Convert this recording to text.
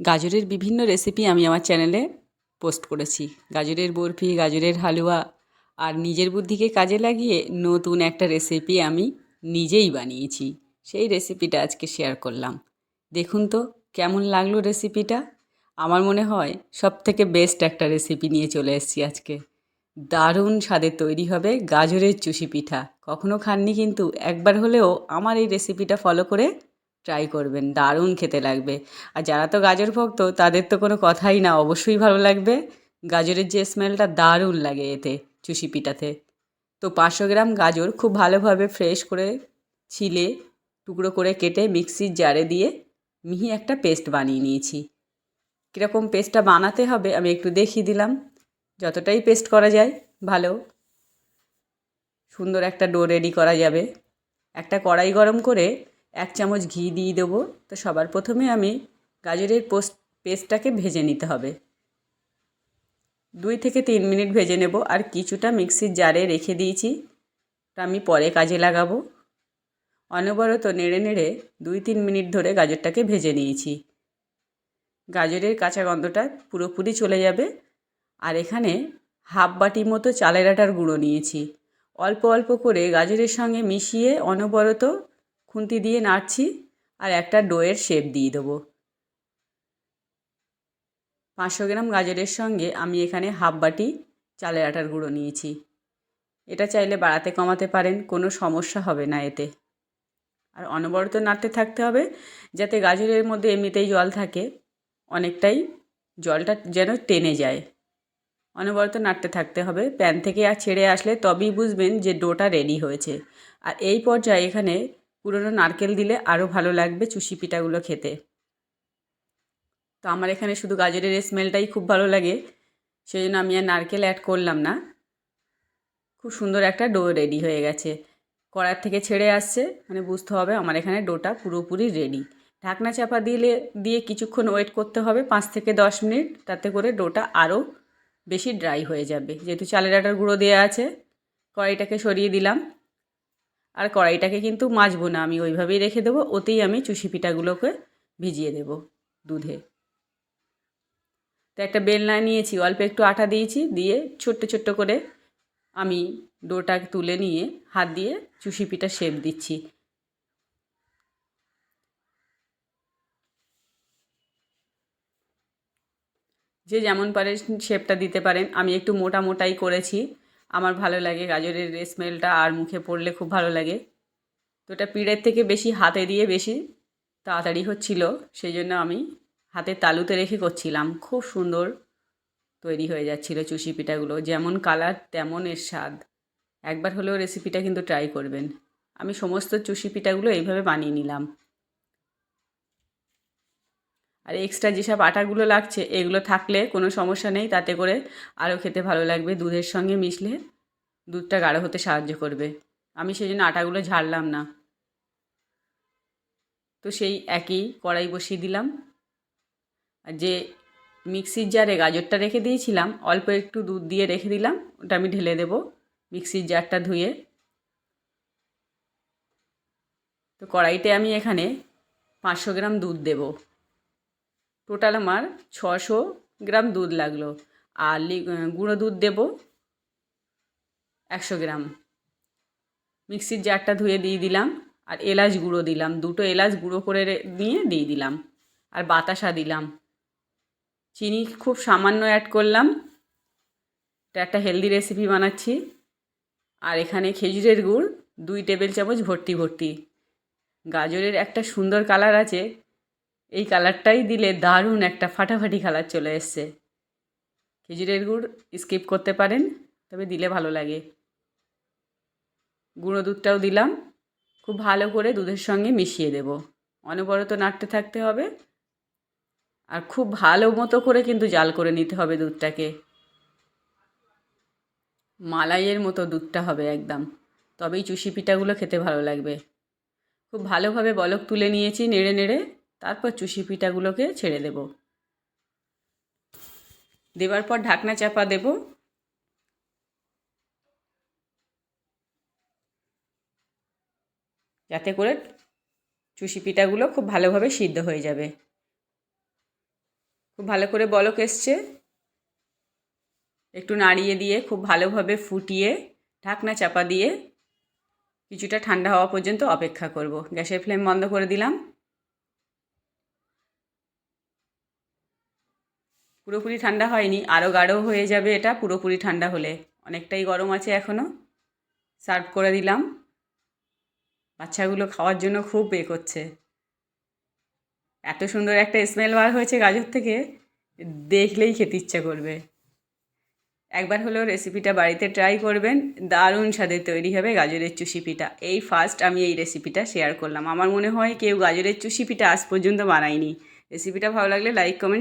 গাজরের বিভিন্ন রেসিপি আমি আমার চ্যানেলে পোস্ট করেছি। গাজরের বরফি, গাজরের হালুয়া আর নিজের বুদ্ধিকে কাজে লাগিয়ে নতুন একটা রেসিপি আমি নিজেই বানিয়েছি। সেই রেসিপিটা আজকে শেয়ার করলাম। দেখুন তো কেমন লাগল রেসিপিটা আমার মনে হয় সব থেকে বেস্ট একটা রেসিপি নিয়ে চলে এসেছি আজকে। দারুণ স্বাদের তৈরি হবে গাজরের চুষি পিঠা। কখনো খাননি কিন্তু একবার হলেও আমার এই রেসিপিটা ফলো করে ট্রাই করবেন, দারুণ খেতে লাগবে। আর যারা তো গাজর ভক্ত, তাদের তো কোনো কথাই না, অবশ্যই ভালো লাগবে। গাজরের যে স্মেলটা দারুণ লাগে এতে, চুষি পিঠাতে। তো পাঁচশো গ্রাম গাজর খুব ভালোভাবে ফ্রেশ করে ছিলে, টুকরো করে কেটে মিক্সির জারে দিয়ে মিহি একটা পেস্ট বানিয়ে নিয়েছি। কীরকম পেস্টটা বানাতে হবে আমি একটু দেখিয়ে দিলাম। যতটাই পেস্ট করা যায়, ভালো। সুন্দর একটা ডো রেডি করা যাবে। একটা কড়াই গরম করে এক চামচ ঘি দিয়ে দেবো। তো সবার প্রথমে আমি গাজরের পোস্ট পেস্টটাকে ভেজে নিতে হবে। দুই থেকে তিন মিনিট ভেজে নেব। আর কিছুটা মিক্সির জারে রেখে দিয়েছি। ওটা আমি পরে কাজে লাগাবো। অনবরত নেড়ে নেড়ে দুই তিন মিনিট ধরে গাজরটাকে ভেজে নিয়েছি। গাজরের কাঁচা গন্ধটা পুরোপুরি চলে যাবে। আর এখানে হাফ বাটি মতো চালের আটার গুঁড়ো নিয়েছি। অল্প অল্প করে গাজরের সঙ্গে মিশিয়ে অনবরত খুন্তি দিয়ে নাড়ছি আর একটা ডোয়ের শেপ দিয়ে দেবো। পাঁচশো গ্রাম গাজরের সঙ্গে আমি এখানে হাফ বাটি চালের আটার গুঁড়ো নিয়েছি। এটা চাইলে বাড়াতে কমাতে পারেন, কোনো সমস্যা হবে না এতে। আর অনবরত নাড়তে থাকতে হবে যাতে গাজরের মধ্যে এমনিতেই জল থাকে, অনেকটাই জলটা যেন টেনে যায়। অনবরত নাড়তে থাকতে হবে, প্যান থেকে আর ছেড়ে আসলে তবেই বুঝবেন যে ডোটা রেডি হয়েছে। আর এই পর্যায়ে এখানে পুরনো নারকেল দিলে আরও ভালো লাগবে চুষি পিঠাগুলো খেতে। তো আমার এখানে শুধু গাজরের স্মেলটাই খুব ভালো লাগে সেই জন্য আমি আর নারকেল অ্যাড করলাম না। খুব সুন্দর একটা ডো রেডি হয়ে গেছে। কড়ার থেকে ছেড়ে আসছে মানে বুঝতে হবে আমার এখানে ডোটা পুরোপুরি রেডি ঢাকনা চাপা দিলে, দিয়ে কিছুক্ষণ ওয়েট করতে হবে পাঁচ থেকে দশ মিনিট, তাতে করে ডোটা আরও বেশি ড্রাই হয়ে যাবে। যেহেতু চালের আটার গুঁড়ো দেওয়া আছে, কড়াইটাকে সরিয়ে দিলাম। আর কড়াইটাকে কিন্তু মাজবো না, আমি ওইভাবেই রেখে দেবো, ওতেই আমি চুষি পিঠাগুলোকে ভিজিয়ে দেব দুধে। তো একটা বেলনা নিয়েছি, অল্প একটু আটা দিয়েছি, দিয়ে ছোট্ট ছোট্ট করে আমি ডোটা তুলে নিয়ে হাত দিয়ে চুষি পিঠা শেপ দিচ্ছি। যে যেমন পারে শেপটা দিতে পারেন, আমি একটু মোটা মোটাই করেছি। আমার ভালো লাগে, গাজরের স্মেলটা আর মুখে পড়লে খুব ভালো লাগে। তো এটা পিড়ের থেকে বেশি হাতে দিয়ে বেশি তাড়াতাড়ি হচ্ছিল, সেই জন্য আমি হাতে তালুতে রেখে করছিলাম। খুব সুন্দর তৈরি হয়ে যাচ্ছিল চুষি পিঠাগুলো, যেমন কালার তেমন এর স্বাদ। একবার হলেও রেসিপিটা কিন্তু ট্রাই করবেন। আমি সমস্ত চুষি পিঠাগুলো এইভাবে বানিয়ে নিলাম। আর এক্সট্রা যেসব আটাগুলো লাগছে, এগুলো থাকলে কোনো সমস্যা নেই, তাতে করে আরও খেতে ভালো লাগবে। দুধের সঙ্গে মিশলে দুধটা গাঢ় হতে সাহায্য করবে। আমি সেই জন্য আটাগুলো ঝাড়লাম না। তো সেই একই কড়াই বসিয়ে দিলাম। আর যে মিক্সির জারে গাজরটা রেখে দিয়েছিলাম, অল্প একটু দুধ দিয়ে রেখে দিলাম, ওটা আমি ঢেলে দেবো মিক্সির জারটা ধুয়ে। তো কড়াইতে আমি এখানে পাঁচশো গ্রাম দুধ দেবো। টোটাল আমার ছশো গ্রাম দুধ লাগল। আর গুঁড়ো দুধ দেব একশো গ্রাম। মিক্সির জারটা ধুয়ে দিয়ে দিলাম আর এলাচ গুঁড়ো দিলাম। দুটো এলাচ গুঁড়ো করে নিয়ে দিয়ে দিলাম। আর বাতাসা দিলাম। চিনি খুব সামান্য অ্যাড করলাম। এটা একটা হেলদি রেসিপি বানাচ্ছি। আর এখানে খেজুরের গুড়, দুই টেবিল চামচ ভর্তি ভর্তি। গাজরের একটা সুন্দর কালার আছে। এই কালারটাই দিলে দারুণ একটা ফাটাফাটি কালার চলে এসছে। খেজুরের গুড় স্কিপ করতে পারেন, তবে দিলে ভালো লাগে। গুঁড়ো দুধটাও দিলাম। খুব ভালো করে দুধের সঙ্গে মিশিয়ে দেব। অনবরত নাড়তে থাকতে হবে। আর খুব ভালো মতো করে কিন্তু জাল করে নিতে হবে দুধটাকে। মালাইয়ের মতো দুধটা হবে একদম। তবেই চুষি পিঠাগুলো খেতে ভালো লাগবে। খুব ভালোভাবে বলক তুলে নিয়েছি নেড়ে নেড়ে। তারপর চুষি পিঠাগুলোকে ছেড়ে দেব। দেবার পর ঢাকনা চাপা দেব। যাতে করে চুষি পিঠাগুলো খুব ভালোভাবে সিদ্ধ হয়ে যাবে। খুব ভালো করে বলক এসছে। একটু নাড়িয়ে দিয়ে খুব ভালোভাবে ফুটিয়ে ঢাকনা চাপা দিয়ে কিছুটা ঠান্ডা হওয়া পর্যন্ত অপেক্ষা করব। গ্যাসের ফ্লেম বন্ধ করে দিলাম। পুরোপুরি ঠান্ডা হয়নি আরও গাঢ় হয়ে যাবে এটা পুরোপুরি ঠান্ডা হলে। অনেকটাই গরম আছে এখনও সার্ভ করে দিলাম। বাচ্চাগুলো খাওয়ার জন্য খুব এ করছে। এত সুন্দর একটা স্মেল বার হয়েছে গাজর থেকে, দেখলেই খেতে ইচ্ছা করবে। একবার হলেও রেসিপিটা বাড়িতে ট্রাই করবেন, দারুণ স্বাদের তৈরি হবে গাজরের চুষি পিঠা এই ফার্স্ট আমি এই রেসিপিটা শেয়ার করলাম। আমার মনে হয় কেউ গাজরের চুষি পিঠা আজ পর্যন্ত বানায়নি। রেসিপিটা ভালো লাগলে লাইক কমেন্ট